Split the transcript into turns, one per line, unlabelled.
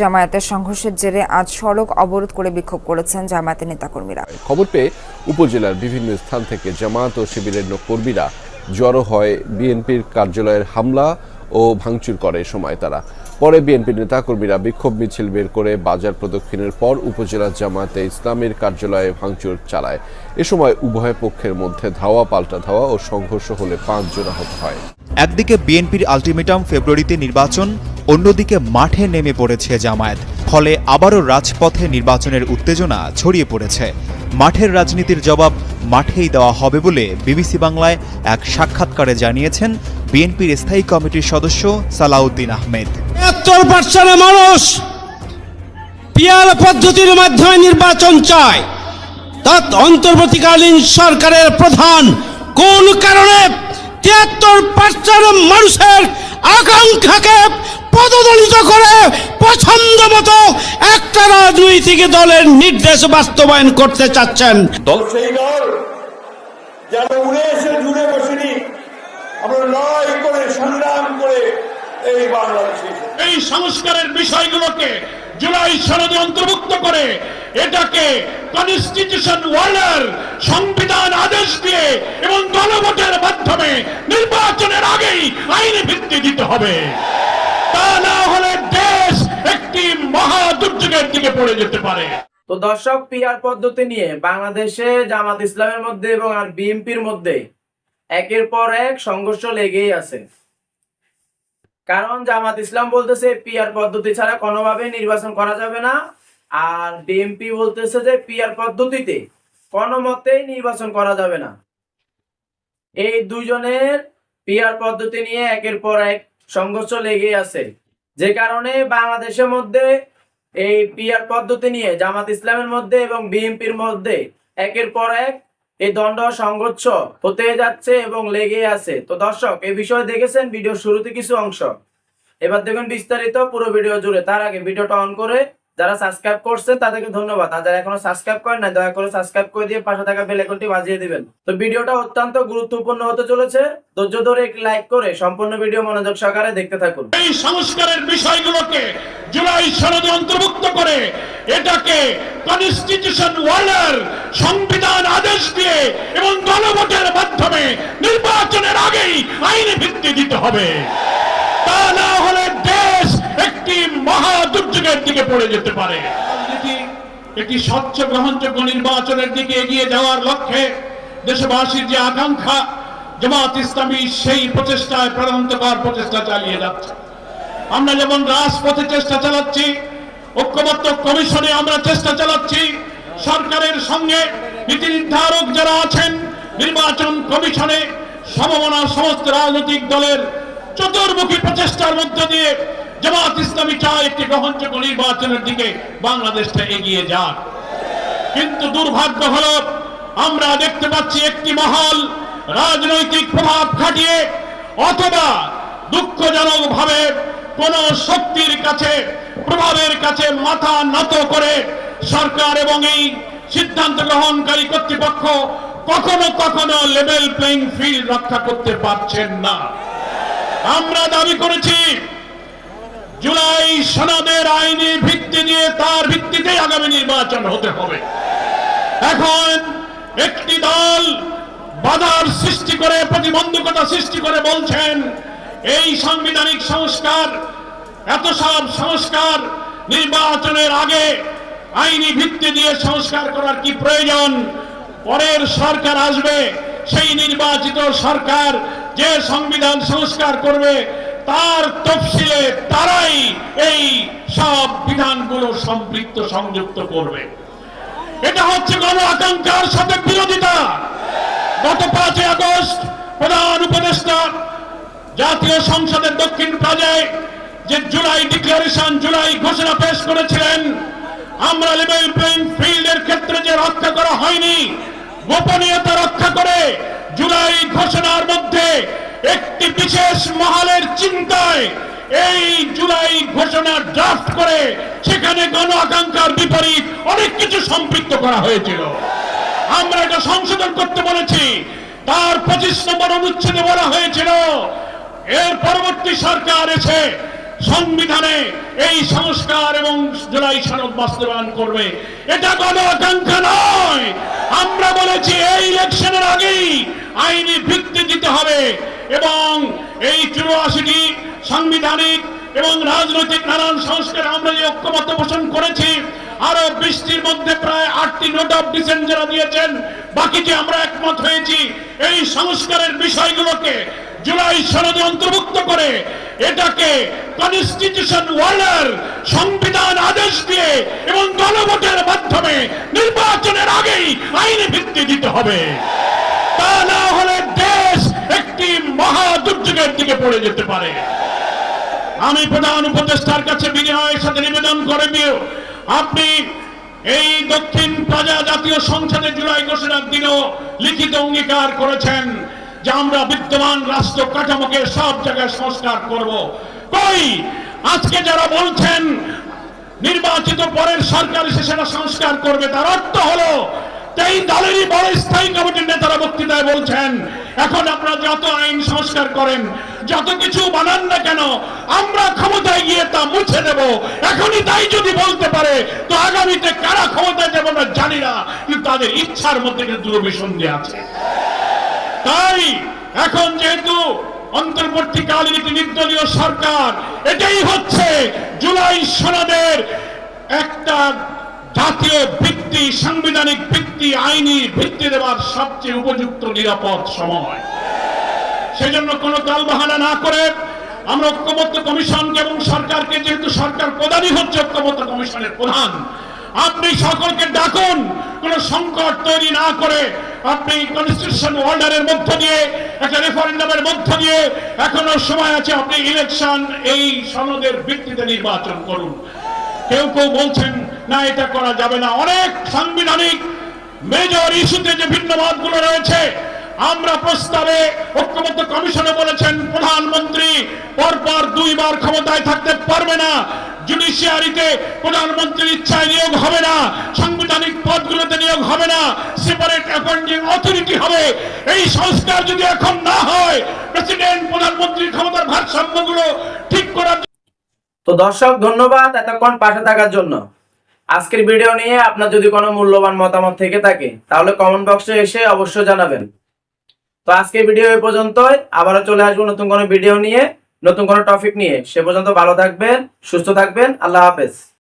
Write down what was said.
জামায়াতের সংঘর্ষের জেরে আজ সড়ক অবরোধ করে বিক্ষোভ করেছেন জামায়াতের নেতাকর্মীরা।
খবর পেয়ে উপজেলার বিভিন্ন স্থান থেকে জামায়াত ও শিবিরের কর্মীরা জড়ো হয় বিএনপির কার্যালয়ের হামলা ও ভাঙচুর করে সময় তারা। পরে বিএনপির নেতাকর্মীরা বিক্ষোভ মিছিল বের করে বাজার প্রদক্ষিণের পর উপজেলা জামায়াতে ইসলামের কার্যালয়ে ভাঙচুর চালায়। এ সময় উভয় পক্ষের মধ্যে ধাওয়া, পাল্টা ধাওয়া ও সংঘর্ষ হলে পাঁচজন আহত হয়।
একদিকে বিএনপির আলটিমেটাম ফেব্রুয়ারিতে নির্বাচন, অন্যদিকে মাঠে নেমে পড়েছে জামায়াত। ফলে আবারও রাজপথে নির্বাচনের উত্তেজনা ছড়িয়ে পড়েছে। মাঠের রাজনীতির জবাব মাঠেই দেওয়া হবে বলে বিবিসি বাংলায় এক সাক্ষাৎকারে জানিয়েছেন বিএনপির স্থায়ী কমিটির সদস্য সালাউদ্দিন আহমেদ।
মানুষ পদ্ধতির মাধ্যমে নির্বাচন চায়। তার অন্তর্বর্তীকালীন সরকারের প্রধান কোন কারণে তিয়াত্তর পাঁচটার মানুষের আকাঙ্ক্ষাকে পদদলিত করে পছন্দ মতো একটা রাজনৈতিক দলের নির্দেশ বাস্তবায়ন করতে চাচ্ছেন।
দল সেই দল যারা উড়ে এসে জুড়ে বসেনি। আমরা লড়াই করে সংগ্রাম করে এই বাংলাদেশে
এই সংস্কারের বিষয়গুলোকে জুলাই সনদে অন্তর্ভুক্ত করে এটাকে কনস্টিটিউশন ওয়ার্ল্ডের সংবিধান আদেশ দিয়ে এবং গণভোটের মাধ্যমে নির্বাচনের আগেই আইনি ভিত্তি দিতে হবে। তা না হলে দেশ একটি মহা দুর্যোগের দিকে পড়ে যেতে পারে।
তো দর্শক পিআর পদ্ধতি নিয়ে বাংলাদেশে জামাত ইসলামের মধ্যে এবং আর বিএনপির মধ্যে একের পর এক সংঘর্ষ লেগেই আছে। কারণ জামাত ইসলাম বলতেছে পিআর পদ্ধতি ছাড়া কোনোভাবে নির্বাচন করা যাবে না। আর বিএনপি বলতেছে যে পিআর পদ্ধতিতে কোনো মতেই নির্বাচন করা যাবে না। এই দুইজনের পিআর পদ্ধতি নিয়ে একের পর এক সংঘর্ষ লেগেই আছে। যে কারণে বাংলাদেশের মধ্যে এই পিআর পদ্ধতি নিয়ে, জামাত ইসলামের মধ্যে এবং বিএনপির মধ্যে একের পর এক এই দণ্ড সংঘর্ষ হতে যাচ্ছে এবং লেগে আছে। তো দর্শক, এই বিষয়ে দেখেছেন ভিডিও শুরুতে কিছু অংশ। এবার দেখুন বিস্তারিত পুরো ভিডিও জুড়ে। তার আগে ভিডিওটা অন করে যারা সাবস্ক্রাইব করছে, তাদেরকে ধন্যবাদ। আর যারা এখনও সাবস্ক্রাইব করেন না দয়া করে সাবস্ক্রাইব করে দিয়ে পাশে থাকা বেল আইকনটি বাজিয়ে দিবেন। তো ভিডিওটা অত্যন্ত গুরুত্বপূর্ণ হতে চলেছে। ধৈর্য ধরে একটি লাইক করে সম্পূর্ণ ভিডিও মনোযোগ সহকারে দেখতে থাকুন।
এই সংস্কারের বিষয়গুলোকে জুলাই সনদে অন্তর্ভুক্ত করে এটাকে কনস্টিটিউশন ওয়ার্ল্ডের সংবিধান আদেশ দিয়ে এবং গণভোটের মাধ্যমে নির্বাচনের আগেই আইনি ভিত্তি দিতে হবে। তা না হলে দেশ একটি মহা দুর্যোগের দিকে পড়ে যেতে পারে। একটি স্বচ্ছ গ্রহণযোগ্য নির্বাচনের দিকে এগিয়ে যাওয়ার লক্ষ্যে দেশবাসীর যে আকাঙ্ক্ষা, জামাত ইসলামী সেই প্রচেষ্টায় প্রাণান্তকর প্রচেষ্টা চালিয়ে যাচ্ছে। আমরা যেমন রাজপথে চেষ্টা চালাচ্ছি, ঐক্যবদ্ধ কমিশনে আমরা চেষ্টা চালাচ্ছি সরকারের সঙ্গে নীতি নির্ধারক যারা আছেন, নির্বাচন কমিশনে সমমনা সমস্ত রাজনৈতিক দলের চতুর্মুখী প্রচেষ্টার মধ্য দিয়ে জামাত ইসলামী চায় একটি গ্রহণযোগ্য নির্বাচনের দিকে বাংলাদেশটা এগিয়ে যাক। কিন্তু দুর্ভাগ্য হলো, আমরা দেখতে পাচ্ছি একটি মহল রাজনৈতিক প্রভাব খাটিয়ে অথবা দুঃখজনক ভাবে কোন শক্তির কাছে, প্রভাবের কাছে মাথা নত করে সরকার এবং এই সিদ্ধান্ত গ্রহণকারী কর্তৃপক্ষ কখনো কখনো লেভেল প্লেইং ফিল্ড রক্ষা করতে পারছেন না। আমরা দাবি করেছি, জুলাই সনদের আইনি ভিত্তি দিয়ে তার ভিত্তিতে আগামী নির্বাচন হতে হবে। এখন একটি দল বাধার সৃষ্টি করে, প্রতিবন্ধকতা সৃষ্টি করে বলছেন, এই সাংবিধানিক সংস্কার এত সব সংস্কার নির্বাচনের আগে আইনি ভিত্তি দিয়ে সংস্কার করার কি প্রয়োজন? পরের সরকার আসবে, সেই নির্বাচিত সরকার যে সংবিধান সংস্কার করবে, তার তফসিলে তারাই এই সব বিধানগুলো সম্পৃক্ত সংযুক্ত করবে। এটা হচ্ছে গণ আকাঙ্ক্ষার সাথে বিরোধিতা। গত পাঁচই আগস্ট প্রধান উপদেষ্টা জাতীয় সংসদের দক্ষিণ প্লাজায় যে জুলাই ডিক্লারেশন, জুলাই ঘোষণা পেশ করেছিলেন আমরা লেভেল প্লেইং ফিল্ডের ক্ষেত্রে যে রক্ষা করা হয়নি, গোপনীয়তা রক্ষা করে জুলাই ঘোষণার মধ্যে একটি বিশেষ মহলের চিন্তায় এই জুলাই ঘোষণা ড্রাফট করে সেখানে গণ আকাঙ্ক্ষার বিপরীত অনেক কিছু সম্পৃক্ত করা হয়েছিল। আমরা এটা সংশোধন করতে বলেছি। তার পঁচিশ নম্বর অনুচ্ছেদে বলা হয়েছিল, এর পরবর্তী সরকার এসে সংবিধানে এই সংস্কার এবং জুলাই সনদ বাস্তবায়ন করবে। এটা গণ আকাঙ্ক্ষা নয়। আমরা বলেছি এই ইলেকশনের আগেই আইনি ভিত্তি দিতে হবে এবং এই চুরাশিটি সাংবিধানিক এবং রাজনৈতিক নানান সংস্কার আমরা যে ঐক্যমত পোষণ করেছি আরও বৃষ্টির মধ্যে প্রায় আটটি নোট অফ ডিসেন্ট যারা দিয়েছেন বাকিটি আমরা একমত হয়েছি। এই সংস্কারের বিষয়গুলোকে জুলাই সনদে অন্তর্ভুক্ত করে এটাকে কনস্টিটিউশন ওয়ার্ল্ডের সংবিধান আদেশ দিয়ে এবং গণভোটের মাধ্যমে নির্বাচনের আগেই আইনি ভিত্তি দিতে হবে। তা না হলে দেশ একটি মহা দুর্যোগের দিকে পড়ে যেতে পারে। আমি প্রধান উপদেষ্টার কাছে বিনয়ের সাথে নিবেদন করে দিও। আপনি এই দক্ষিণ প্রজা জাতীয় সংসদে জুলাই ঘোষণার দিনও লিখিত অঙ্গীকার করেছেন যে আমরা বিদ্যমান রাষ্ট্র কাঠামোকে সব জায়গায় সংস্কার করব। কই? আজকে যারা বলছেন, নির্বাচিত পরের সরকার এসে সেটা সংস্কার করবে, তার অর্থ হলো এই দলেরই বড় স্থায়ী কমিটির নেতারা বক্তৃতায় বলছেন, এখন আপনারা যত আইন সংস্কার করেন, যত কিছু বানান না কেন, আমরা ক্ষমতায় গিয়ে তা মুছে দেব। এখনই তাই যদি বলতে পারে, তো আগামীতে কারা ক্ষমতায় যাবে আমরা জানি না, কিন্তু তাদের ইচ্ছার মধ্যে কিন্তু দুরভিসন্ধি আছে। তাই এখন যেহেতু অন্তর্বর্তীকালীন একটি নির্দলীয় সরকার, এটাই হচ্ছে জুলাই সনদের একটা জাতীয় ভিত্তি, সাংবিধানিক ভিত্তি, আইনি ভিত্তি দেওয়ার সবচেয়ে উপযুক্ত, নিরাপদ সময়। সেজন্য কোনো তালবাহানা না করে আমরা ঐক্যমত্য কমিশনকে এবং সরকারকে, যেহেতু সরকার প্রধানই হচ্ছে ঐক্যমত্য কমিশনের প্রধান, আপনি সকলকে ডাকুন, কোন সংকট তৈরি না করে আপনি কনস্টিটিউশন অর্ডারের মধ্য দিয়ে, একটা রেফারেন্ডামের মধ্য দিয়ে, এখনও সময় আছে, আপনি ইলেকশন এই সনদের ভিত্তিতে নির্বাচন করুন। কেউ কেউ বলছেন না, এটা করা যাবে না। অনেক সাংবিধানিক মেজর ইস্যুতে যে ভিন্ন মতগুলো রয়েছে, আমরা প্রস্তাবে ঐক্যবদ্ধ কমিশনে বলেছেন, প্রধানমন্ত্রী পরপর দুইবার ক্ষমতায় থাকতে পারবে না জুডিশিয়ারিতে প্রধানমন্ত্রীর ইচ্ছায় নিয়োগ হবে না, সাংবিধানিক পদগুলোতে নিয়োগ হবে না সেপারেট অ্যাপয়েন্টিং অথরিটি হবে। এই সংস্কার যদি এখন না হয় প্রেসিডেন্ট প্রধানমন্ত্রীর ক্ষমতার ভারসাম্যগুলো ঠিক করার
তো দর্শক, ধন্যবাদ এতক্ষণ পাশে থাকার জন্য। আজকের ভিডিও নিয়ে আপনার যদি কোনো মূল্যবান মতামত থেকে থাকে, তাহলে কমেন্ট বক্সে এসে অবশ্যই জানাবেন। তো আজকের ভিডিও এ পর্যন্তই। আবারও চলে আসব নতুন কোনো ভিডিও নিয়ে, নতুন কোনো টপিক নিয়ে। সে পর্যন্ত ভালো থাকবেন, সুস্থ থাকবেন। আল্লাহ হাফেজ।